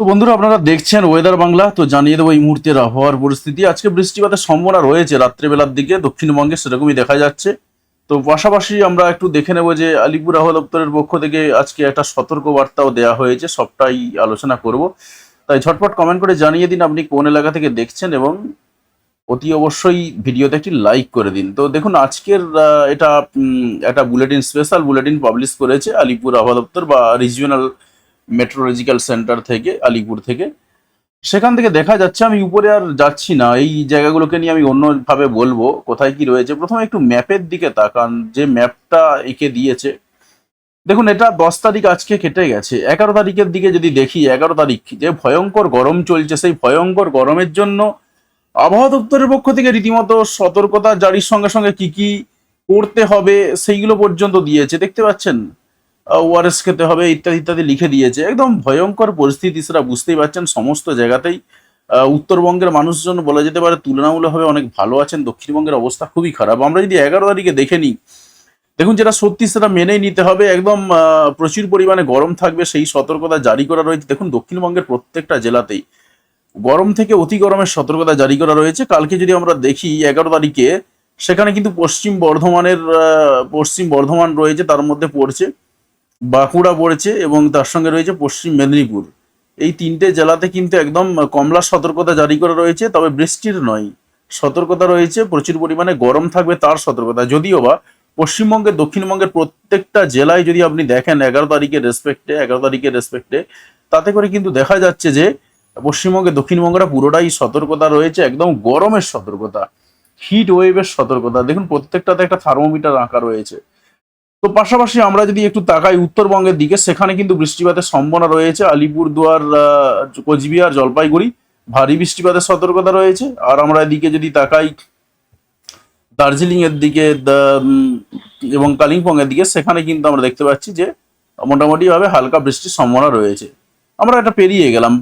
তো বন্ধুরা, আপনারা দেখছেন ওয়েদার বাংলা তো জানিয়ে দেবো এই মুহূর্তের আবহাওয়ার পরিস্থিতি। আজকে বৃষ্টিপাতের সম্ভাবনা রয়েছে রাত্রেবেলার দিকে, দক্ষিণবঙ্গে সেরকমই দেখা যাচ্ছে। তো পাশাপাশি আমরা একটু দেখে নেব যে আলিপুর আবহাওয়া দপ্তরের পক্ষ থেকে আজকে একটা সতর্ক বার্তাও দেওয়া হয়েছে, সবটাই আলোচনা করব। তাই ঝটপট কমেন্ট করে জানিয়ে দিন আপনি কোন এলাকা থেকে দেখছেন এবং অতি অবশ্যই ভিডিওতে একটি লাইক করে দিন। তো দেখুন, আজকের এটা একটা বুলেটিন স্পেশাল বুলেটিন পাবলিশ করেছে আলিপুর আবহাওয়া দপ্তর বা রিজিওনাল মেট্রোলজিক্যাল সেন্টার থেকে, আলিপুর থেকে। সেখান থেকে দেখা যাচ্ছে, আমি উপরে আর যাচ্ছি না। এই জায়গাগুলোকে নিয়ে আমি অন্যভাবে বলব, কোথায় কি রয়েছে। প্রথমে একটু ম্যাপের দিকে তাকান, যে ম্যাপটা এঁকে দিয়েছে। দেখুন, এটা দশ তারিখ আজকে কেটে গেছে। এগারো তারিখের দিকে যদি দেখি, এগারো তারিখ, যে ভয়ঙ্কর গরম চলছে, সেই ভয়ঙ্কর গরমের জন্য আবহাওয়া দপ্তরের পক্ষ থেকে রীতিমতো সতর্কতা জারির সঙ্গে সঙ্গে কি কি করতে হবে, সেইগুলো পর্যন্ত দিয়েছে। দেখতে পাচ্ছেন? ওআরএস খেতে হবে, ইত্যাদি ইত্যাদি লিখে দিয়েছে। একদম ভয়ঙ্কর পরিস্থিতি, সেটা বুঝতেই পারছেন সমস্ত জায়গাতেই। উত্তরবঙ্গের মানুষজন বলা যেতে পারে তুলনামূলকভাবে অনেক ভালো আছেন, দক্ষিণবঙ্গের অবস্থা খুবই খারাপ। আমরা যদি এগারো তারিখে দেখে নিই, দেখুন যেটা সত্যি সেটা মেনেই নিতে হবে। একদম প্রচুর পরিমাণে গরম থাকবে, সেই সতর্কতা জারি করা রয়েছে। দেখুন দক্ষিণবঙ্গের প্রত্যেকটা জেলাতেই গরম থেকে অতি গরমের সতর্কতা জারি করা রয়েছে। কালকে যদি আমরা দেখি এগারো তারিখে, সেখানে কিন্তু পশ্চিম বর্ধমানের পশ্চিম বর্ধমান রয়েছে, তার মধ্যে পড়ছে। বাঁকুড়া পড়েছে এবং তার সঙ্গে রয়েছে পশ্চিম মেদিনীপুর। এই তিনটে জেলাতে কিন্তু একদম কমলা সতর্কতা জারি করা রয়েছে, তবে বৃষ্টির নয়। সতর্কতা রয়েছে, প্রচুর পরিমাণে গরম থাকবে তার সতর্কতা। যদিও বা পশ্চিমবঙ্গের দক্ষিণবঙ্গের প্রত্যেকটা জেলায় যদি আপনি দেখেন এগারো তারিখের রেসপেক্টে এগারো তারিখের রেসপেক্টে তাতে করে কিন্তু দেখা যাচ্ছে যে পশ্চিমবঙ্গে দক্ষিণবঙ্গটা পুরোটাই সতর্কতা রয়েছে, একদম গরমের সতর্কতা হিট ওয়েভের সতর্কতা। দেখুন, প্রত্যেকটাতে একটা থার্মোমিটার আঁকা রয়েছে। তো পাশাপাশি আমরা যদি একটু তাকাই উত্তরবঙ্গের দিকে, সেখানে কিন্তু বৃষ্টিপাতের সম্ভাবনা রয়েছে। আলিপুরদুয়ার কোচবিহার, জলপাইগুড়ি, ভারী বৃষ্টিপাতের সতর্কতা রয়েছে। আর আমরা এদিকে যদি তাকাই দার্জিলিং এর দিকে এবং কালিম্পং এর দিকে, সেখানে কিন্তু আমরা দেখতে পাচ্ছি যে মোটামুটি ভাবে হালকা বৃষ্টির সম্ভাবনা রয়েছে। আমরা এটা পেরিয়ে গেলাম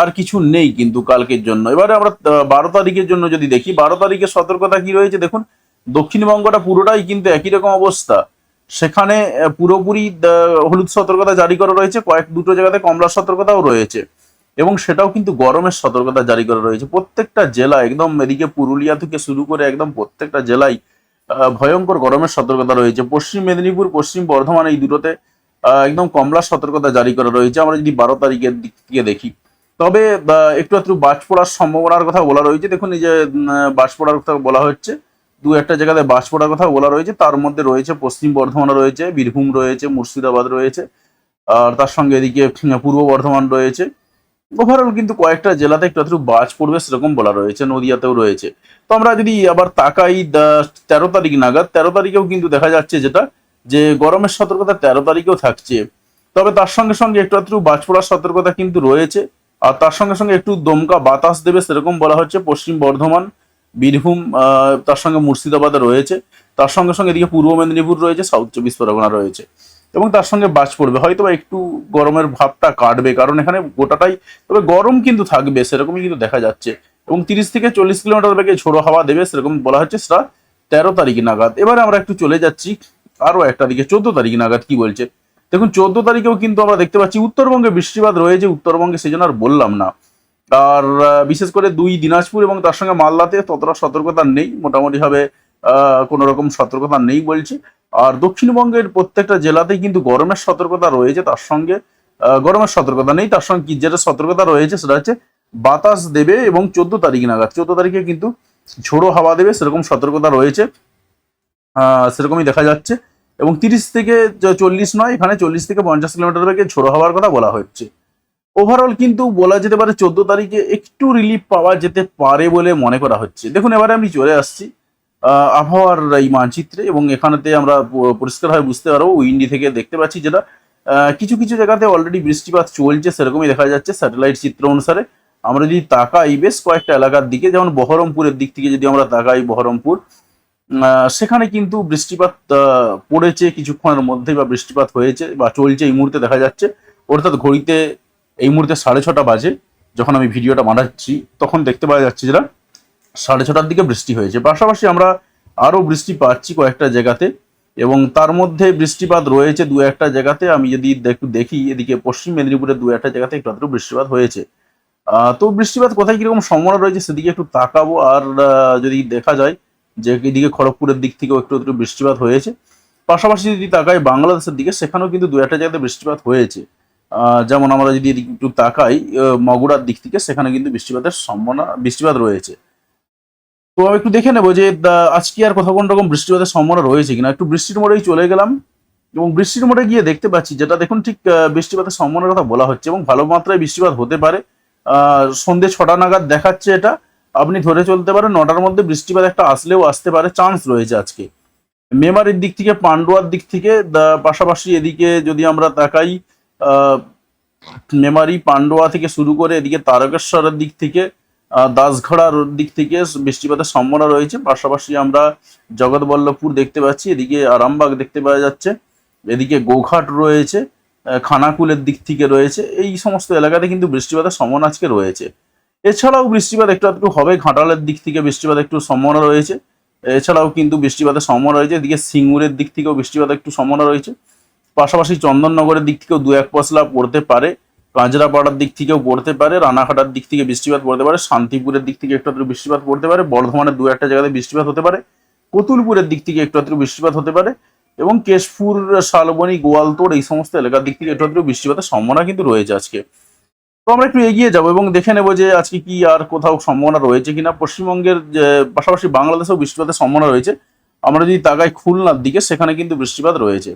আর কিছু নেই কিন্তু কালকের জন্য। এবারে আমরা বারো তারিখের জন্য যদি দেখি, বারো তারিখের সতর্কতা কি রয়েছে? দেখুন, দক্ষিণবঙ্গটা পুরোটাই কিন্তু একই রকম অবস্থা। সেখানে পুরোপুরি হলুদ সতর্কতা জারি করা রয়েছে, কয়েক, দুটো জায়গাতে কমলা সতর্কতাও রয়েছে। এবং সেটাও কিন্তু গরমের সতর্কতা জারি করা রয়েছে। প্রত্যেকটা জেলা একদম এদিকে পুরুলিয়া থেকে শুরু করে একদম প্রত্যেকটা জেলায় ভয়ঙ্কর গরমের সতর্কতা রয়েছে। পশ্চিম মেদিনীপুর, পশ্চিম বর্ধমান এই দুটোতে একদম কমলা সতর্কতা জারি করা রয়েছে। আমরা যদি বারো তারিখের দিক থেকে দেখি। তবে একটু একটু বাজ পড়ার সম্ভাবনার কথা বলা রয়েছে। দেখুন, এই যে বাজ পড়ার কথা বলা হচ্ছে। দু একটা জায়গাতে বাস পড়ার কথা বলা রয়েছে। তার মধ্যে রয়েছে পশ্চিম বর্ধমান রয়েছে, বীরভূম রয়েছে, মুর্শিদাবাদ রয়েছে, আর তার সঙ্গে এদিকে পূর্ব বর্ধমান রয়েছে। ওভারঅল কিন্তু কয়েকটা জেলাতে একটু একটু বাজ পড়বে সেরকম বলা রয়েছে, নদিয়াতেও রয়েছে। তো আমরা যদি আবার তাকাই তেরো তারিখ নাগাদ, তেরো তারিখেও কিন্তু দেখা যাচ্ছে যেটা, যে গরমের সতর্কতা তেরো তারিখেও থাকছে। তবে তার সঙ্গে সঙ্গে একটু একটু বাজ পড়ার সতর্কতা কিন্তু রয়েছে, আর তার সঙ্গে সঙ্গে একটু দমকা বাতাস দেবে সেরকম বলা হচ্ছে পশ্চিম বর্ধমান। বীরভূম তার সঙ্গে মুর্শিদাবাদে রয়েছে। তার সঙ্গে সঙ্গে এদিকে পূর্ব মেদিনীপুর রয়েছে সাউথ চব্বিশ পরগনা রয়েছে। এবং তার সঙ্গে বাজ পড়বে। হয়তো একটু গরমের ভাবটা কাটবে, কারণ এখানে গোটাটাই, তবে গরম কিন্তু থাকবে, সেরকমই কিন্তু দেখা যাচ্ছে। এবং তিরিশ থেকে চল্লিশ কিলোমিটার বেগে ঝোড়ো হাওয়া দেবে, সেরকম বলা হচ্ছে সেটা তেরো তারিখ নাগাদ। এবারে আমরা একটু চলে যাচ্ছি, আরও একটা দিকে চোদ্দ তারিখ নাগাদ কি বলছে? দেখুন, চোদ্দ তারিখেও কিন্তু আমরা দেখতে পাচ্ছি, উত্তরবঙ্গে বৃষ্টিপাত রয়েছে, উত্তরবঙ্গে সেই জন্য আর বললাম না। আর বিশেষ করে দুই দিনাজপুর এবং তার সঙ্গে মালদাতে ততটা সতর্কতা নেই। মোটামুটি ভাবে কোনো রকম সতর্কতা নেই বলছে। আর দক্ষিণবঙ্গের প্রত্যেকটা জেলাতেই কিন্তু গরমের সতর্কতা রয়েছে তার সঙ্গে গরমের সতর্কতা নেই। তার সঙ্গে যেটা সতর্কতা রয়েছে সেটা হচ্ছে বাতাস দেবে এবং চোদ্দ তারিখ নাগাদ। চোদ্দ তারিখে কিন্তু ঝোড়ো হাওয়া দেবে, সেরকম সতর্কতা রয়েছে। সেরকমই দেখা যাচ্ছে। এবং তিরিশ থেকে চল্লিশ নয়, এখানে চল্লিশ থেকে পঞ্চাশ কিলোমিটার বেগে ঝোড়ো হওয়ার কথা বলা হচ্ছে। ওভারঅল কিন্তু বলা যেতে পারে চোদ্দ তারিখে একটু রিলিফ পাওয়া যেতে পারে বলে মনে করা হচ্ছে। দেখুন, এবারে আমি চলে আসছি আবহাওয়ার এই মানচিত্রে এবং এখানেতে আমরা পরিষ্কারভাবে বুঝতে পারব, উইন্ডি থেকে দেখতে পাচ্ছি যেটা কিছু কিছু জায়গাতে অলরেডি বৃষ্টিপাত চলছে, সেরকমই দেখা যাচ্ছে স্যাটেলাইট চিত্র অনুসারে। আমরা যদি তাকাই, বেশ কয়েকটা এলাকার দিকে, যেমন বহরমপুরের দিক থেকে যদি আমরা তাকাই বহরমপুর সেখানে কিন্তু বৃষ্টিপাত পড়েছে, কিছুক্ষণের মধ্যে বা বৃষ্টিপাত হয়েছে বা চলছে এই মুহূর্তে দেখা যাচ্ছে। অর্থাৎ ঘড়িতে এই মুহূর্তে সাড়ে ছটা বাজে, যখন আমি ভিডিওটা বানাচ্ছি, তখন দেখতে পাওয়া যাচ্ছে যেটা সাড়ে ছটার দিকে বৃষ্টি হয়েছে। পাশাপাশি আমরা আরও বৃষ্টি পাচ্ছি কয়েকটা জায়গাতে এবং তার মধ্যে বৃষ্টিপাত রয়েছে দু একটা জায়গাতে। আমি যদি একটু দেখি, এদিকে পশ্চিম মেদিনীপুরের দু একটা জায়গাতে একটু আধটু বৃষ্টিপাত হয়েছে। তো বৃষ্টিপাত কোথায় কীরকম সম্ভাবনা রয়েছে সেদিকে একটু তাকাবো। আর যদি দেখা যায় যে এদিকে খড়গপুরের দিক থেকেও একটু একটু বৃষ্টিপাত হয়েছে। পাশাপাশি যদি তাকাই বাংলাদেশের দিকে, সেখানেও কিন্তু দু একটা জায়গাতে বৃষ্টিপাত হয়েছে। যেমন আমরা যদি একটু তাকাই মগুড়ার দিক থেকে সেখানে কিন্তু বৃষ্টিপাতের সম্ভাবনা, বৃষ্টিপাত রয়েছে। তো আমি একটু দেখে নেব যে আজকে আর কোথাও কোন রকম বৃষ্টিপাতের সম্ভাবনা রয়েছে কিনা। একটু বৃষ্টির মোড়েই চলে গেলাম এবং বৃষ্টির মোড়ে গিয়ে দেখতে পাচ্ছি, যেটা দেখুন ঠিক বৃষ্টিপাতের সম্ভাবনার কথা বলা হচ্ছে এবং ভালো মাত্রায় বৃষ্টিপাত হতে পারে। সন্ধে ছটা নাগাদ দেখাচ্ছে এটা। আপনি ধরে চলতে পারেন, নটার মধ্যে বৃষ্টিপাত একটা আসলেও আসতে পারে চান্স রয়েছে আজকে। মেমারির দিক থেকে, পান্ডুয়ার দিক থেকে পাশাপাশি এদিকে যদি আমরা তাকাই মেমারি পান্ডুয়া থেকে শুরু করে এদিকে তারকেশ্বরের দিক থেকে দাসঘড়ার দিক থেকে বৃষ্টিপাতের সম্ভাবনা রয়েছে। পাশাপাশি আমরা জগৎবল্লভপুর দেখতে পাচ্ছি, এদিকে আরামবাগ দেখতে পাওয়া যাচ্ছে, এদিকে গোঘাট রয়েছে খানাকুলের দিক থেকে রয়েছে। এই সমস্ত এলাকাতে কিন্তু বৃষ্টিপাতের সম্ভাবনা আজকে রয়েছে। এছাড়াও বৃষ্টিপাত একটু একটু হবে, ঘাটালের দিক থেকে বৃষ্টিপাত একটু সম্ভাবনা রয়েছে। এছাড়াও কিন্তু বৃষ্টিপাতের সম্ভাবনা রয়েছে, এদিকে সিঙ্গুরের দিক থেকেও বৃষ্টিপাত একটু সম্ভাবনা রয়েছে। পাশাপাশি চন্দননগরের দিক থেকেও দু এক পশলা পড়তে পারে, কাঁচরাপাড়ার দিক থেকেও পড়তে পারে, রানাঘাটার দিক থেকে বৃষ্টিপাত পড়তে পারে, শান্তিপুরের দিক থেকে একটু আধটু বৃষ্টিপাত পড়তে পারে, বর্ধমানের দু একটা জায়গাতে বৃষ্টিপাত হতে পারে কতুলপুরের দিক থেকে একটু আধটু বৃষ্টিপাত হতে পারে এবং কেশপুর, শালবনী, গোয়ালতোড় এই সমস্ত এলাকার দিক থেকে একটু আধটু বৃষ্টিপাতের সম্ভাবনা কিন্তু রয়েছে আজকে। তো আমরা একটু এগিয়ে যাব এবং দেখে নেব যে আজকে কি আর কোথাও সম্ভাবনা রয়েছে কিনা। পশ্চিমবঙ্গের পাশাপাশি বাংলাদেশেও বৃষ্টিপাতের সম্ভাবনা রয়েছে। আমরা যদি তাকাই খুলনার দিকে, সেখানে কিন্তু বৃষ্টিপাত রয়েছে।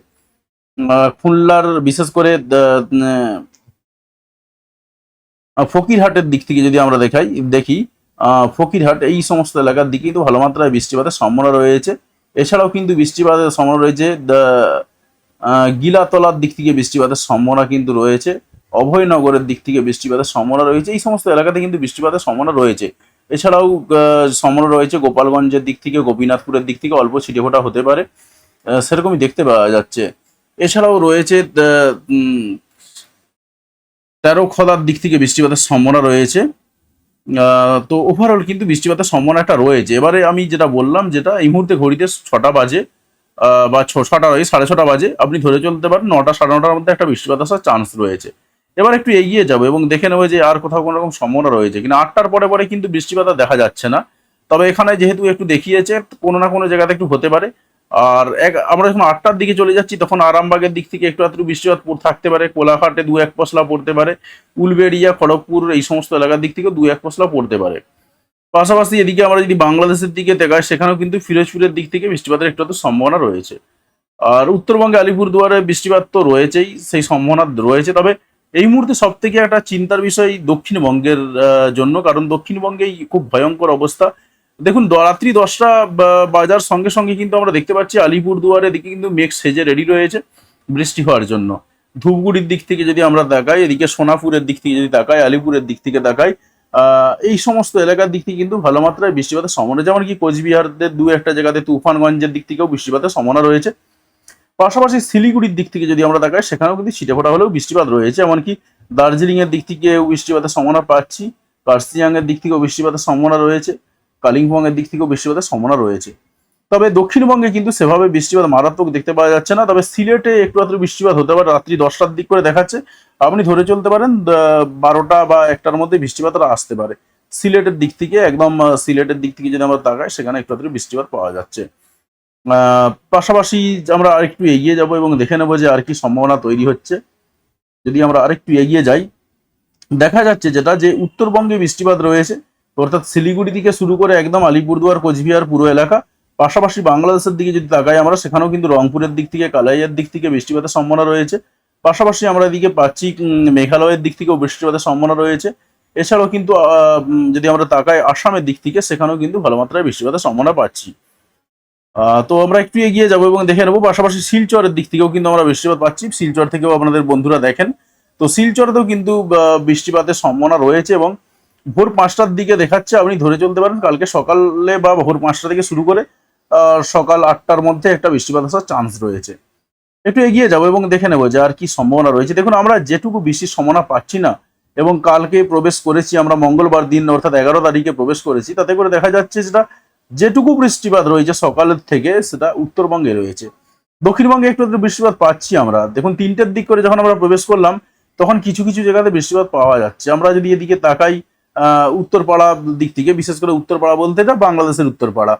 খুলনার বিশেষ করে ফকিরহাটের দিক থেকে যদি আমরা দেখাই, দেখি ফকিরহাট এই সমস্ত এলাকার দিকে কিন্তু ভালো মাত্রায় বৃষ্টিপাতের সম্ভাবনা রয়েছে। এছাড়াও কিন্তু বৃষ্টিপাতের সম্ভাবনা রয়েছে গিলাতলার দিক থেকে বৃষ্টিপাতের সম্ভাবনা কিন্তু রয়েছে, অভয়নগরের দিক থেকে বৃষ্টিপাতের সম্ভাবনা রয়েছে, এই সমস্ত এলাকাতে কিন্তু বৃষ্টিপাতের সম্ভাবনা রয়েছে। এছাড়াও সম্ভাবনা রয়েছে গোপালগঞ্জের দিক থেকে, গোপীনাথপুরের দিক থেকে অল্প ছিটেফোঁটা হতে পারে সেরকমই দেখতে পাওয়া যাচ্ছে। এছাড়াও রয়েছে তেরো খদার দিক থেকে বৃষ্টিপাতের সম্ভাবনা রয়েছে। তো ওভারঅল কিন্তু বৃষ্টিপাতের সম্ভাবনা একটা রয়েছে। এবারে আমি যেটা বললাম, যেটা এই মুহূর্তে ঘড়িতে ছটা বাজে বা ছ- ছটা রয়েছে সাড়ে ছটা বাজে, আপনি ধরে চলতে পারেন, নটা সাড়ে নটার মধ্যে একটা বৃষ্টিপাত আসার চান্স রয়েছে। এবার একটু এগিয়ে যাব এবং দেখে নেব যে আর কোথাও কোনো রকম সম্ভাবনা রয়েছে কিনা। আটটার পরে পরে কিন্তু বৃষ্টিপাত দেখা যাচ্ছে না। তবে এখানে যেহেতু একটু দেখিয়েছে, কোনো না কোনো জায়গাতে একটু হতে পারে। আর এক আমরা যখন আটটার দিকে চলে যাচ্ছি, তখন আরামবাগের দিক থেকে একটু একটু বৃষ্টিপাত থাকতে পারে, কোলাঘাটে দু এক পশলা পড়তে পারে, উলবেড়িয়া, খড়গপুর, এই সমস্ত এলাকার দিক থেকে দু এক পশলা পড়তে পারে। পাশাপাশি এদিকে আমরা যদি বাংলাদেশের দিকে দেখাই, সেখানেও কিন্তু ফিরোজপুরের দিক থেকে বৃষ্টিপাতের একটু সম্ভাবনা রয়েছে। আর উত্তরবঙ্গে আলিপুরদুয়ারে বৃষ্টিপাত তো রয়েছেই, সেই সম্ভাবনা রয়েছে। তবে এই মুহূর্তে সব থেকে একটা চিন্তার বিষয় দক্ষিণবঙ্গের জন্য, কারণ দক্ষিণবঙ্গেই খুব ভয়ঙ্কর অবস্থা। দেখুন রাত্রি দশটা বাজার সঙ্গে সঙ্গে কিন্তু আমরা দেখতে পাচ্ছি আলিপুরদুয়ারের দিকে কিন্তু মেঘ সেজে রেডি রয়েছে বৃষ্টি হওয়ার জন্য। ধূপগুড়ির দিক থেকে যদি আমরা তাকাই, এদিকে সোনাপুরের দিক থেকে যদি তাকাই, আলিপুরের দিক থেকে তাকাই এই সমস্ত এলাকার দিক থেকে কিন্তু ভালো মাত্রায় বৃষ্টিপাতের সম্ভাবনা যেমন কি কোচবিহারদের দু একটা জায়গাতে তুফানগঞ্জের দিক থেকেও বৃষ্টিপাতের সম্ভাবনা রয়েছে। পাশাপাশি শিলিগুড়ির দিক থেকে যদি আমরা তাকাই, সেখানেও কিন্তু ছিটেফোঁটা হলেও বৃষ্টিপাত রয়েছে এমনকি দার্জিলিং এর দিক থেকে বৃষ্টিপাতের সম্ভাবনা পাচ্ছি কার্সিয়াং এর দিক থেকেও বৃষ্টিপাতের সম্ভাবনা রয়েছে। কালিম্পং এর দিক থেকেও বৃষ্টিপাতের সম্ভাবনা রয়েছে। তবে দক্ষিণবঙ্গে কিন্তু সেভাবে বৃষ্টিপাত মারাত্মক দেখতে পাওয়া যাচ্ছে না। তবে সিলেটে একটু আধটু বৃষ্টিপাত হতে পারে। রাত্রি দশটার দিক করে দেখাচ্ছে। আপনি ধরে চলতে পারেন বারোটা বা একটার মধ্যে বৃষ্টিপাতটা আসতে পারে। সিলেটের দিক থেকে একদম সিলেটের দিক থেকে যদি আমরা তাকাই, সেখানে একটু আধটু বৃষ্টিপাত পাওয়া যাচ্ছে। পাশাপাশি আমরা আরেকটু এগিয়ে যাব এবং দেখে নেব যে আর কি সম্ভাবনা তৈরি হচ্ছে। যদি আমরা আরেকটু এগিয়ে যাই, দেখা যাচ্ছে যেটা যে উত্তরবঙ্গে বৃষ্টিপাত রয়েছে অর্থাৎ শিলিগুড়ি থেকে শুরু করে একদম আলিপুরদুয়ার, কোচবিহার পুরো এলাকা। পাশাপাশি বাংলাদেশের দিকে যদি তাকাই, আমরা সেখানেও কিন্তু রংপুরের দিক থেকে, কালাইয়ের দিক থেকে বৃষ্টিপাতের সম্ভাবনা রয়েছে। পাশাপাশি আমরা এদিকে পাচ্ছি মেঘালয়ের দিক থেকেও বৃষ্টিপাতের সম্ভাবনা রয়েছে। এছাড়াও কিন্তু যদি আমরা তাকাই আসামের দিক থেকে, সেখানেও কিন্তু ভালো মাত্রায় বৃষ্টিপাতের সম্ভাবনা পাচ্ছি। তো আমরা একটু এগিয়ে যাব এবং দেখে নেব। পাশাপাশি শিলচরের দিক থেকেও কিন্তু আমরা বৃষ্টিপাত পাচ্ছি। শিলচর থেকেও আপনাদের বন্ধুরা দেখেন। তো শিলচরেতেও কিন্তু বৃষ্টিপাতের সম্ভাবনা রয়েছে এবং ভোর পাঁচটার দিকে দেখাচ্ছে, আপনি ধরে চলতে পারেন। কালকে সকালে বা ভোর পাঁচটা থেকে শুরু করে সকাল আটটার মধ্যে একটা বৃষ্টিপাত আসার চান্স রয়েছে। একটু এগিয়ে যাব এবং দেখে নেব যে আর কি সম্ভাবনা রয়েছে। দেখুন, আমরা যেটুকু বৃষ্টির সম্ভাবনা পাচ্ছি না, এবং কালকে প্রবেশ করেছি, আমরা মঙ্গলবার দিন, অর্থাৎ এগারো তারিখে প্রবেশ করেছি, তাতে করে দেখা যাচ্ছে যেটা যেটুকু বৃষ্টিপাত রয়েছে সকালের থেকে, সেটা উত্তরবঙ্গে রয়েছে। দক্ষিণবঙ্গে একটু একটু বৃষ্টিপাত পাচ্ছি আমরা। দেখুন, তিনটের দিক করে যখন আমরা প্রবেশ করলাম, তখন কিছু কিছু জায়গাতে বৃষ্টিপাত পাওয়া যাচ্ছে। আমরা যদি এদিকে তাকাই উত্তরপাড়া দিক থেকে, বিশেষ করে উত্তরপাড়া বলতে এটা বাংলাদেশের উত্তরপাড়া।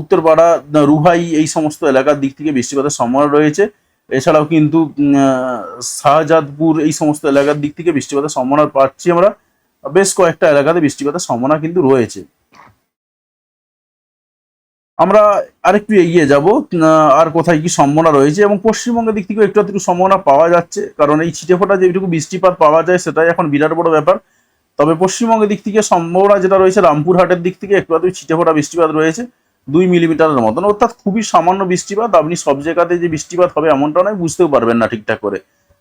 উত্তরপাড়া রুহাই এই সমস্ত এলাকার দিক থেকে বৃষ্টিপাতের সম্ভাবনা রয়েছে। এছাড়াও কিন্তু শাহজাদপুর এই সমস্ত এলাকার দিক থেকে বৃষ্টিপাতের সম্ভাবনা পাচ্ছি আমরা। বেশ কয়েকটা এলাকাতে বৃষ্টিপাতের সম্ভাবনা কিন্তু রয়েছে। আমরা আরেকটু এগিয়ে যাব আর কোথায় কি সম্ভাবনা রয়েছে এবং পশ্চিমবঙ্গের দিক থেকেও একটু একটু সম্ভাবনা পাওয়া যাচ্ছে, কারণ এই ছিটে ফোটা যেটুকু বৃষ্টিপাত পাওয়া যায় সেটাই এখন বিরাট বড় ব্যাপার। তবে পশ্চিমবঙ্গের দিক থেকে সম্ভাবনা যেটা রয়েছে, রামপুরহাটের দিক থেকে একটু একটু ছিটে ফোটা বৃষ্টিপাত রয়েছে, দুই মিলিমিটারের মতন। অর্থাৎ খুবই সামান্য বৃষ্টিপাত, আপনি সব জায়গাতে যে বৃষ্টিপাত হবে এমনটা নয়, বুঝতেও পারবেন না ঠিকঠাক করে।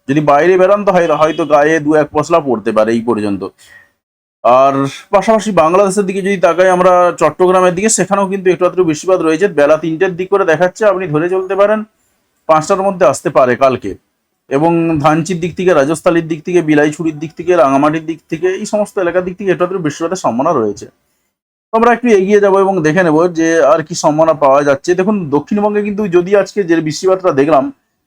যদি বাইরে বেরান তো হয়- হয়তো গায়ে দু এক পশলা পড়তে পারে এই পর্যন্ত। আর পাশাপাশি বাংলাদেশের দিকে যদি তাকাই, আমরা চট্টগ্রামের দিকে, সেখানেও কিন্তু একটু আধটু বৃষ্টিপাত রয়েছে। বেলা তিনটের দিক করে দেখাচ্ছে, আপনি ধরে চলতে পারেন, পাঁচটার মধ্যে আসতে পারে কালকে। এবং ধানচির দিক থেকে, রাজস্থালীর দিক থেকে, বিলাইছড়ির দিক থেকে, রাঙামাটির দিক থেকে, এই সমস্ত এলাকার দিক থেকে আধটু বৃষ্টিপাতের সম্ভাবনা রয়েছে। আমরা একটু এগিয়ে যাব এবং দেখে নেব যে আর কি সম্ভাবনা পাওয়া যাচ্ছে। দেখুন, দক্ষিণবঙ্গে কিন্তু যদি আজকে যে বৃষ্টিপাতটা দেখলাম,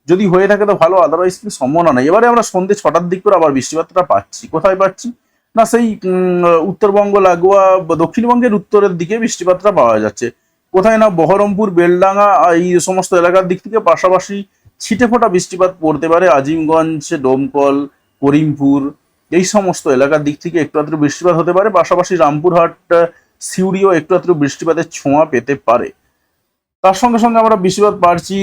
যদি হয়ে থাকে তো ভালো আদারওয়াইজ কিন্তু সম্ভাবনা নেই। এবারে আমরা সন্ধ্যে ছটার দিক করে আবার বৃষ্টিপাতটা পাচ্ছি। কোথায় পাচ্ছি? না, সেই উত্তরবঙ্গ, লাগোয়া, দক্ষিণবঙ্গের উত্তরের দিকে বৃষ্টিপাতটা পাওয়া যাচ্ছে। কোথায় না বহরমপুর, বেলডাঙ্গা, এই সমস্ত এলাকার দিক থেকে পাশাপাশি ছিটে ফোটা বৃষ্টিপাত পড়তে পারে আজিমগঞ্জ, ডোমকল, করিমপুর, এই সমস্ত এলাকার দিক থেকে একটু আধটু বৃষ্টিপাত হতে পারে। পাশাপাশি রামপুরহাট, সিউড়িও একটু আধটু বৃষ্টিপাতের ছোঁয়া পেতে পারে। তার সঙ্গে সঙ্গে আমরা বৃষ্টিপাত পাচ্ছি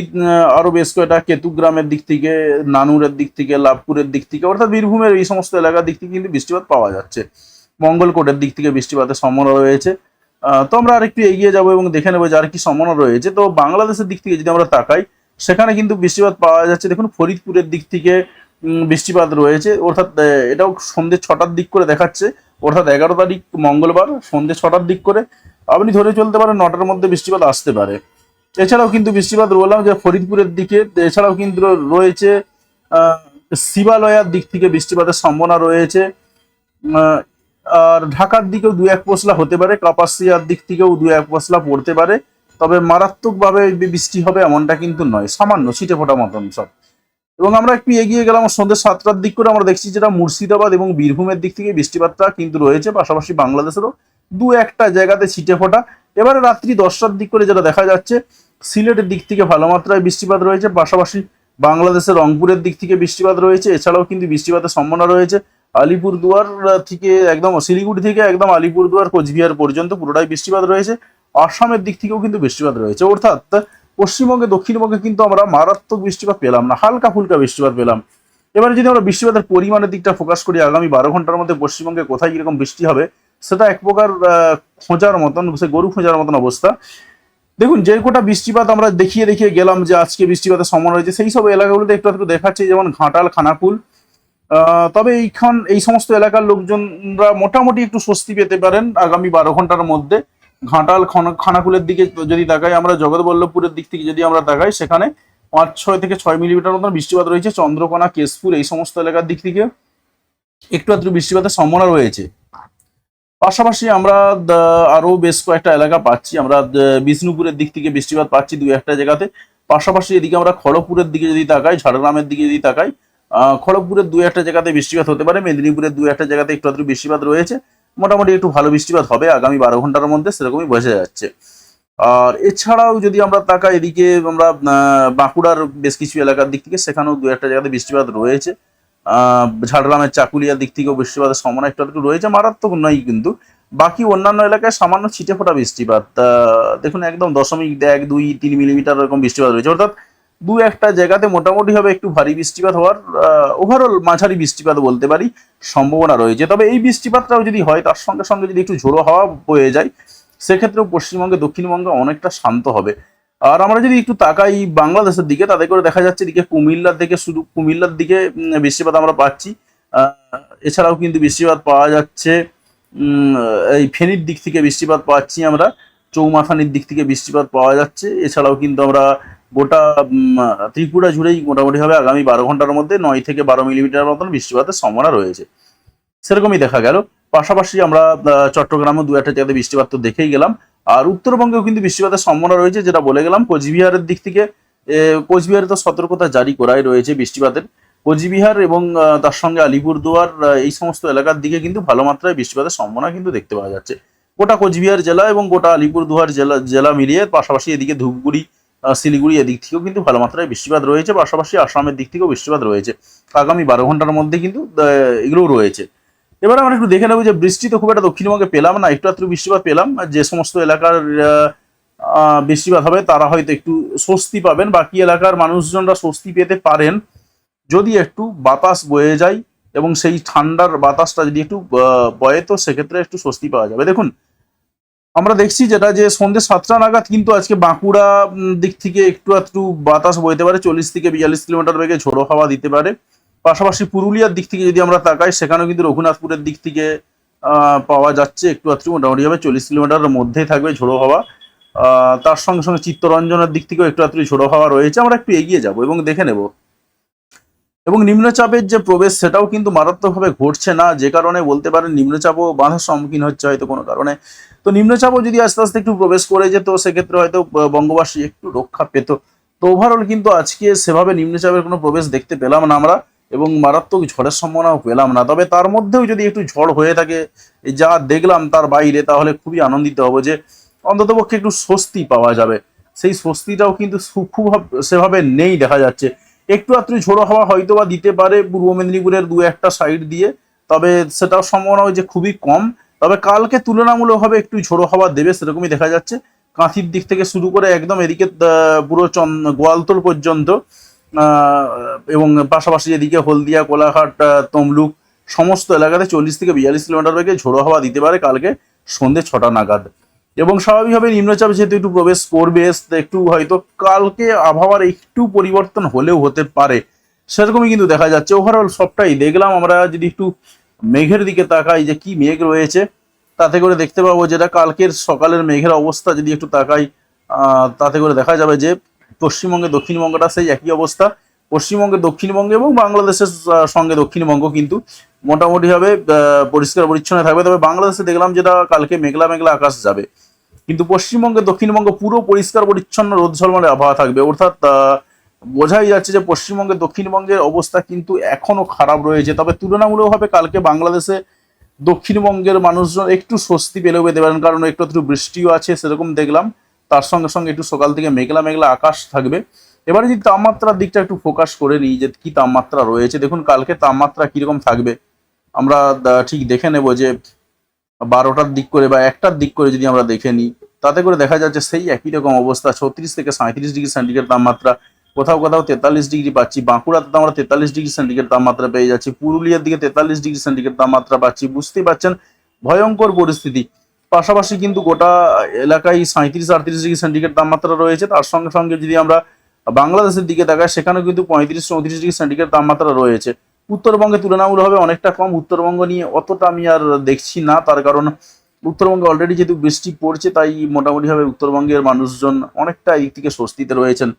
আরও বেশ কয়েকটা কেতুগ্রামের দিক থেকে, নানুরের দিক থেকে, লাভপুরের দিক থেকে, অর্থাৎ বীরভূমের এই সমস্ত এলাকার দিক থেকে কিন্তু বৃষ্টিপাত পাওয়া যাচ্ছে। মঙ্গলকোটের দিক থেকে বৃষ্টিপাতের সম্ভাবনা রয়েছে। তো আমরা আরেকটু এগিয়ে যাব এবং দেখে নেব যে আর কি সম্ভাবনা রয়েছে। তো বাংলাদেশের দিক থেকে যদি আমরা তাকাই সেখানে কিন্তু বৃষ্টিপাত পাওয়া যাচ্ছে। দেখুন, ফরিদপুরের দিক থেকে বৃষ্টিপাত রয়েছে। অর্থাৎ এটাও সন্ধ্যে ছটার দিক করে দেখাচ্ছে। অর্থাৎ এগারো তারিখ, মঙ্গলবার, সন্ধ্যে ছটার দিক করে। আপনি ধরে চলতে পারেন, নটার মধ্যে বৃষ্টিপাত আসতে পারে। এছাড়াও কিন্তু বৃষ্টিপাত রোলাম যে, ফরিদপুরের দিকে, এছাড়াও কিন্তু রয়েছে শিবালয়ার দিক থেকে বৃষ্টিপাতের সম্ভাবনা রয়েছে। আর ঢাকার দিকেও দু এক পশলা হতে পারে, কাপাসিয়ার দিক থেকেও দু এক পশলা পড়তে পারে। তবে মারাত্মকভাবে বৃষ্টি হবে এমনটা কিন্তু নয়, সামান্য ছিটে ফোটা মতন সব। এবং আমরা একটু এগিয়ে গেলাম সন্ধ্যে সাতটার দিক করে আমরা দেখছি যেটা মুর্শিদাবাদ এবং বীরভূমের দিক থেকে বৃষ্টিপাতটা কিন্তু রয়েছে, পাশাপাশি বাংলাদেশেরও দু একটা জায়গাতে ছিটে ফোটা। এবারে রাত্রি দশটার দিক করে যেটা দেখা যাচ্ছে, সিলেটের দিক থেকে ভালো মাত্রায় বৃষ্টিপাত রয়েছে, পাশাপাশি বাংলাদেশের রংপুরের দিক থেকে বৃষ্টিপাত রয়েছে, এছাড়াও কিন্তু বৃষ্টিপাতের সম্ভাবনা রয়েছে। আলিপুরদুয়ার থেকে একদম শিলিগুড়ি থেকে একদম আলিপুরদুয়ার, কোচবিহার পর্যন্ত পুরোটাই বৃষ্টিপাত রয়েছে। আসামের দিক থেকেও কিন্তু বৃষ্টিপাত রয়েছে। অর্থাৎ পশ্চিমবঙ্গে, দক্ষিণবঙ্গে কিন্তু আমরা মারাত্মক বৃষ্টিপাত পেলাম না হালকা ফুলকা বৃষ্টিপাত পেলাম। এবারে যদি আমরা বৃষ্টিপাতের পরিমাণের দিকটা ফোকাস করি, আগামী বারো ঘণ্টার মধ্যে পশ্চিমবঙ্গে কোথায় কীরকম বৃষ্টি হবে, সেটা এক প্রকার খোঁজার মতন, সে গরু খোঁজার মতন অবস্থা। দেখুন, যে কোটা বৃষ্টিপাত আমরা দেখিয়ে দেখিয়ে গেলাম যে আজকে বৃষ্টিপাতের সম্ভাবনা রয়েছে, সেই সব এলাকাগুলোতে একটু একটু দেখাচ্ছে, যেমন ঘাটাল, খানাকুল। তবে এইখান, এই সমস্ত এলাকার লোকজনরা মোটামুটি একটু স্বস্তি পেতে পারেন আগামী বারো ঘণ্টার মধ্যে। ঘাটাল খানা- খানাকুলের দিকে যদি তাকাই আমরা জগৎবল্লভপুরের দিক থেকে যদি আমরা তাকাই সেখানে পাঁচ ছয় থেকে ছয় মিলিমিটার মতন বৃষ্টিপাত রয়েছে। চন্দ্রকোনা কেশপুর এই সমস্ত এলাকার দিক থেকে একটু আধটু বৃষ্টিপাতের সম্ভাবনা রয়েছে। পাশাপাশি আমরা দা- আরও বেশ কয়েকটা এলাকা পাচ্ছি। আমরা বিষ্ণুপুরের দিক থেকে বৃষ্টিপাত পাচ্ছি দু একটা জায়গাতে। পাশাপাশি এদিকে আমরা খড়গপুরের দিকে যদি তাকাই ঝাড়গ্রামের দিকে যদি তাকাই আহ, খড়গপুরের দু একটা জায়গাতে বৃষ্টিপাত হতে পারে। মেদিনীপুরের দু একটা জায়গাতে একটু আধটু বৃষ্টিপাত রয়েছে। মোটামুটি একটু ভালো বৃষ্টিপাত হবে, আগামী বারো ঘণ্টার মধ্যে সেরকমই বোঝা যাচ্ছে। আর এছাড়াও যদি আমরা তাকাই এদিকে আমরা বাঁকুড়ার বেশ কিছু এলাকার দিক থেকে, সেখানেও দু একটা জায়গাতে বৃষ্টিপাত রয়েছে। ঝাড়গ্রামের চাকুলিয়ার দিক থেকেও বৃষ্টিপাতের সম্ভাবনা একটু একটু রয়েছে, মারাত্মক নয় কিন্তু। বাকি অন্যান্য এলাকায় সামান্য ছিটে ফোটা বৃষ্টিপাত। দেখুন একদম দশমিক এক, দুই, তিন মিলিমিটার এরকম বৃষ্টিপাত রয়েছে। অর্থাৎ দু একটা জায়গাতে মোটামুটি ভাবে একটু ভারী বৃষ্টিপাত হওয়ার ওভারঅল মাঝারি বৃষ্টিপাত বলতে পারি, সম্ভাবনা রয়েছে। তবে এই বৃষ্টিপাতটাও যদি হয়, তার সঙ্গে সঙ্গে যদি একটু ঝোড়ো হাওয়া বয়ে যায়, সেক্ষেত্রেও পশ্চিমবঙ্গে, দক্ষিণবঙ্গে অনেকটা শান্ত হবে। আর আমরা যদি একটু তাকাই বাংলাদেশের দিকে, তাতে করে দেখা যাচ্ছে এদিকে কুমিল্লার দিকে শুধু কুমিল্লার দিকে বৃষ্টিপাত আমরা পাচ্ছি। এছাড়াও কিন্তু বৃষ্টিপাত পাওয়া যাচ্ছে এই ফেনীর দিক থেকে বৃষ্টিপাত পাচ্ছি আমরা। চৌমাথানির দিক থেকে বৃষ্টিপাত পাওয়া যাচ্ছে। এছাড়াও কিন্তু আমরা গোটা ত্রিপুরা জুড়েই মোটামুটিভাবে আগামী বারো ঘণ্টার মধ্যে নয় থেকে বারো মিলিমিটার মতন বৃষ্টিপাতের সম্ভাবনা রয়েছে। সেরকমই দেখা গেল। পাশাপাশি আমরা চট্টগ্রামে দু একটা জায়গাতে বৃষ্টিপাত তো দেখেই গেলাম। আর উত্তরবঙ্গেও কিন্তু বৃষ্টিপাতের সম্ভাবনা রয়েছে, যেটা বলে গেলাম, কোচবিহারের দিক থেকে কোচবিহারে তো সতর্কতা জারি করাই রয়েছে বৃষ্টিপাতের। কোচবিহার এবং তার সঙ্গে আলিপুরদুয়ার এই সমস্ত এলাকার দিকে কিন্তু ভালো মাত্রায় বৃষ্টিপাতের সম্ভাবনা কিন্তু দেখতে পাওয়া যাচ্ছে। গোটা কোচবিহার জেলা এবং গোটা আলিপুরদুয়ার জেলা জেলা মিলিয়ে পাশাপাশি এদিকে ধূপগুড়ি শিলিগুড়ি এদিক থেকেও কিন্তু ভালো মাত্রায় বৃষ্টিপাত রয়েছে। পাশাপাশি আসামের দিক থেকেও বৃষ্টিপাত রয়েছে। আগামী বারো ঘণ্টার মধ্যে কিন্তু এগুলোও রয়েছে। এবার আমরা একটু দেখে নেব যে বৃষ্টি তো খুব একটা দক্ষিণবঙ্গে পেলাম না, একটু একটু বৃষ্টিপাত পেলাম। যে সমস্ত এলাকার বৃষ্টিপাত হবে তারা হয়তো একটু স্বস্তি পাবেন। বাকি এলাকার মানুষজনরা স্বস্তি পেতে পারেন। যদি একটু বাতাস বয়ে যায় এবং সেই ঠান্ডার বাতাসটা যদি একটু বয়ে, তো সেক্ষেত্রে একটু স্বস্তি পাওয়া যাবে। দেখুন আমরা দেখছি যেটা যে সন্ধ্যে সাতটা নাগাদ কিন্তু আজকে বাঁকুড়া দিক থেকে একটু একটু বাতাস বইতে পারে, চল্লিশ থেকে বিয়াল্লিশ কিলোমিটার বেগে ঝোড়ো হাওয়া দিতে পারে। পাশাপাশি পুরুলিয়ার দিক থেকে যদি আমরা তাকাই, সেখানেও কিন্তু রঘুনাথপুরের দিক থেকে পাওয়া যাচ্ছে একটু একটু মোটামুটি ভাবে চল্লিশ কিলোমিটারের মধ্যেই থাকবে ঝোড়ো হাওয়া। তার সঙ্গে সঙ্গে চিত্তরঞ্জনের দিক থেকেও একটু একটু ঝোড়ো হাওয়া রয়েছে। আমরা একটু এগিয়ে যাব এবং দেখে নেব। এবং নিম্নচাপের যে প্রবেশ, সেটাও কিন্তু মারাত্মকভাবে ঘটছে না। যে কারণে বলতে পারেন নিম্নচাপও বাধার সম্মুখীন হচ্ছে হয়তো কোনো কারণে। তো নিম্নচাপও যদি আস্তে আস্তে একটু প্রবেশ করে যেত, সেক্ষেত্রে হয়তো বঙ্গবাসী একটু রক্ষা পেত। তো ওভারঅল কিন্তু আজকে সেভাবে নিম্নচাপের কোনো প্রবেশ দেখতে পেলাম না আমরা এবং মারাত্মক ঝড়ের সম্ভাবনাও পেলাম না। তবে তার মধ্যেও যদি একটু ঝড় হয়ে থাকে যা দেখলাম তার বাইরে, তাহলে খুবই আনন্দিত হব যে অন্ততপক্ষে একটু স্বস্তি পাওয়া যাবে। সেই স্বস্তিটাও কিন্তু খুব সেভাবে নেই দেখা যাচ্ছে। একটু আত্রু ঝোড়ো হাওয়া হয়তো বা দিতে পারে পূর্ব মেদিনীপুরের দু একটা সাইড দিয়ে, তবে সেটাও সম্ভাবনা যে খুবই কম। তবে কালকে তুলনামূলকভাবে একটু ঝোড়ো হাওয়া দেবে, সেরকমই দেখা যাচ্ছে। কাঁথির দিক থেকে শুরু করে একদম এদিকে পুরো চন গোয়ালতোড় পর্যন্ত এবং পাশাপাশি এদিকে হলদিয়া, কোলাঘাট তমলুক, সমস্ত এলাকাতে চল্লিশ থেকে বিয়াল্লিশ কিলোমিটার বেগে ঝোড়ো হাওয়া দিতে পারে কালকে সন্ধে ছটা নাগাদ। এবং স্বাভাবিকভাবে নিম্নচাপ যেহেতু একটু প্রবেশ করবে, একটু হয়তো কালকে আবহাওয়ার একটু পরিবর্তন হলেও হতে পারে। সেরকমই কিন্তু দেখা যাচ্ছে। ওভারঅল সবটাই দেখলাম। আমরা যদি একটু মেঘের দিকে তাকাই যে কি মেঘ রয়েছে, তাতে করে দেখতে পাবো যেটা কালকের সকালের মেঘের অবস্থা যদি একটু তাকাই তাতে করে দেখা যাবে যে পশ্চিমবঙ্গে, দক্ষিণবঙ্গটা সেই একই অবস্থা। পশ্চিমবঙ্গে দক্ষিণবঙ্গে এবং বাংলাদেশের সঙ্গে দক্ষিণবঙ্গ কিন্তু মোটামুটিভাবে পরিষ্কার পরিচ্ছন্ন থাকবে। তবে বাংলাদেশে দেখলাম যেটা কালকে মেঘলা মেঘলা আকাশ যাবে। কিন্তু পশ্চিমবঙ্গে দক্ষিণবঙ্গ পুরো পরিষ্কার পরিচ্ছন্ন রোদ ঝলমলে আবহাওয়া থাকবে। অর্থাৎ বোঝাই যাচ্ছে যে পশ্চিমবঙ্গে দক্ষিণবঙ্গের অবস্থা কিন্তু এখনও খারাপ রয়েছে। তবে তুলনামূলকভাবে কালকে বাংলাদেশে দক্ষিণবঙ্গের মানুষজন একটু স্বস্তি পেলেও পেতে পারেন। কারণ একটু একটু বৃষ্টিও আছে, সেরকম দেখলাম। তার সঙ্গে সঙ্গে একটু সকাল থেকে মেঘলা মেঘলা আকাশ থাকবে। এবারে যদি তাপমাত্রার দিকটা একটু ফোকাস করে নিই যে কি তাপমাত্রা রয়েছে, দেখুন কালকে তাপমাত্রা কীরকম থাকবে? আমরা ঠিক দেখে নেব যে বারোটার দিক করে বা একটার দিক করে যদি আমরা দেখে নিই, তাতে করে দেখা যাচ্ছে সেই একই রকম অবস্থা, ছত্রিশ থেকে সাঁত্রিশ ডিগ্রি সেন্টিগ্রেড তাপমাত্রা, কোথাও কোথাও তেতাল্লিশ ডিগ্রি পাচ্ছি, বাঁকুড়াতে তো আমরা তেতাল্লিশ ডিগ্রি সেন্টিগ্রেড তাপমাত্রা পেয়ে যাচ্ছি, পুরুলিয়ার দিকে তেতাল্লিশ ডিগ্রি সেন্টিগ্রেড তাপমাত্রা পাচ্ছি, বুঝতেই পারছেন? ভয়ঙ্কর পরিস্থিতি। পাশাপাশি কিন্তু গোটা এলাকায় সাঁত্রিশ আটত্রিশ ডিগ্রি সেন্টিগ্রেড তাপমাত্রা রয়েছে, তার সঙ্গে সঙ্গে যদি আমরা বাংলাদেশের দিকে তাকাই সেখানেও কিন্তু পঁয়ত্রিশ চৌত্রিশ ডিগ্রি সেন্টিগ্রেড তাপমাত্রা রয়েছে। উত্তরবঙ্গে তুলনামূলকভাবে অনেকটা কম। উত্তরবঙ্গ নিয়ে অতটা আমি আর দেখছি না। তার কারণ উত্তরবঙ্গে অলরেডি যেহেতু বৃষ্টি পড়ছে, তাই মোটামুটিভাবে উত্তরবঙ্গের মানুষজন অনেকটা এই দিকে স্বস্তিতে রয়েছেন।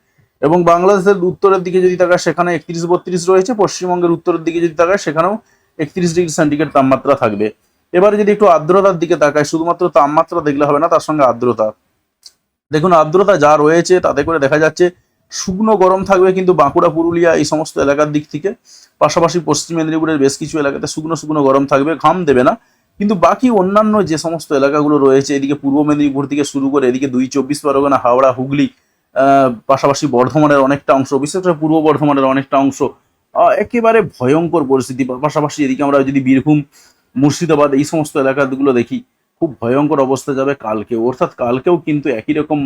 এবং বাংলাদেশের উত্তরের দিকে যদি তাকায়, সেখানে একত্রিশ বত্রিশ রয়েছে। পশ্চিমবঙ্গের উত্তরের দিকে যদি তাকায়, সেখানেও একত্রিশ ডিগ্রি সেন্টিগ্রেড তাপমাত্রা থাকবে। এবারে যদি একটু আর্দ্রতার দিকে তাকায়, শুধুমাত্র তাপমাত্রা দেখলে হবে না, তার সঙ্গে আর্দ্রতা। দেখুন, আর্দ্রতা যা রয়েছে, তাতে করে দেখা যাচ্ছে শুকনো গরম থাকবে কিন্তু বাঁকুড়া, পুরুলিয়া এই সমস্ত এলাকার দিক থেকে। পাশাপাশি পশ্চিম মেদিনীপুরের বেশ কিছু এলাকাতে শুকনো শুকনো গরম থাকবে, ঘাম দেবে না। কিন্তু বাকি অন্যান্য যে সমস্ত এলাকাগুলো রয়েছে, এদিকে পূর্ব মেদিনীপুর থেকে শুরু করে এদিকে দুই চব্বিশ পরগনা, হাওড়া, হুগলি পাশাপাশি বর্ধমানের অনেকটা অংশ, বিশেষ করে পূর্ব বর্ধমানের অনেকটা অংশ একেবারে ভয়ঙ্কর পরিস্থিতি। পাশাপাশি এদিকে আমরা যদি বীরভূম, মুর্শিদাবাদ এই সমস্ত এলাকাগুলো দেখি, খুব ভয়ঙ্কর অবস্থা যাবে কালকে অর্থাৎ কালকেও কিন্তু একই রকম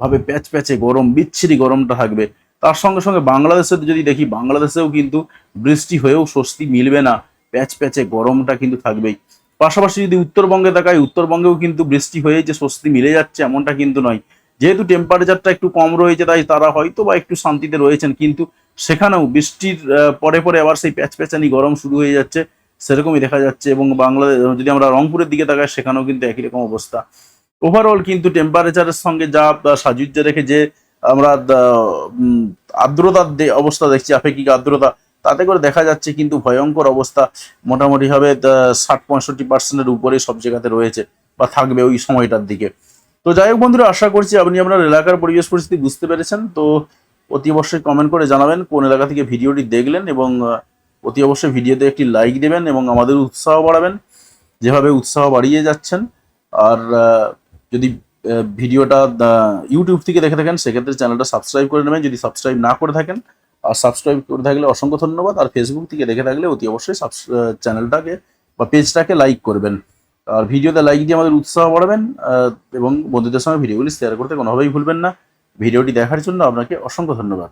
ভাবে প্যাচ প্যাচে গরম, বিচ্ছিরি গরমটা থাকবে। তার সঙ্গে সঙ্গে বাংলাদেশের যদি দেখি, বাংলাদেশেও কিন্তু বৃষ্টি হয়েও স্বস্তি মিলবে না। প্যাচ প্যাচে গরমটা কিন্তু থাকবেই। পাশাপাশি যদি উত্তরবঙ্গে তাকাই উত্তরবঙ্গেও কিন্তু বৃষ্টি হয়ে যে স্বস্তি মিলে যাচ্ছে এমনটা কিন্তু নয়। যেহেতু টেম্পারেচারটা একটু কম রয়েছে, তাই তারা হয়তো বা একটু শান্তিতে রয়েছেন, কিন্তু সেখানেও বৃষ্টির পরে পরে আবার সেই প্যাচ প্যাচানি গরম শুরু হয়ে যাচ্ছে, সেরকমই দেখা যাচ্ছে। এবং বাংলাদেশ, যদি আমরা রংপুরের দিকে তাকাই, সেখানেও কিন্তু একই রকম অবস্থা। ওভারঅল কিন্তু টেম্পারেচারের সঙ্গে যা আহ, সাযুজ্য রেখে যে আমরা আর্দ্রতার অবস্থা দেখছি আপেক্ষিক আর্দ্রতা তাতে করে দেখা যাচ্ছে কিন্তু ভয়ঙ্কর অবস্থা মোটামুটিভাবে ষাট পঁয়ষট্টি পার্সেন্টের উপরে সব জায়গাতে রয়েছে বা থাকবে ওই সময়টার দিকে। তো যাই হোক বন্ধুরা আশা করছি আপনি আপনার এলাকার পরিবেশ পরিস্থিতি বুঝতে পেরেছেন। তো অতি অবশ্যই কমেন্ট করে জানাবেন কোন এলাকা থেকে ভিডিওটি দেখলেন এবং অতি অবশ্যই ভিডিওতে একটি লাইক দেবেন এবং আমাদের উৎসাহ বাড়াবেন। যেভাবে উৎসাহ বাড়িয়ে যাচ্ছেন। আর যদি ভিডিওটা ইউটিউব থেকে দেখে থাকেন, সেক্ষেত্রে চ্যানেলটা সাবস্ক্রাইব করে নেবেন। যদি সাবস্ক্রাইব না করে থাকেন, আর সাবস্ক্রাইব করে থাকলে অসংখ্য ধন্যবাদ। আর ফেসবুক থেকে দেখে থাকলে অতি অবশ্যই চ্যানেলটাকে বা পেজটাকে লাইক করবেন। আর ভিডিওতে লাইক দিয়ে আমাদের উৎসাহ বাড়াবেন এবং বন্ধুদের সঙ্গে ভিডিওগুলি শেয়ার করতে কোনোভাবেই ভুলবেন না। ভিডিওটি দেখার জন্য আপনাকে অসংখ্য ধন্যবাদ।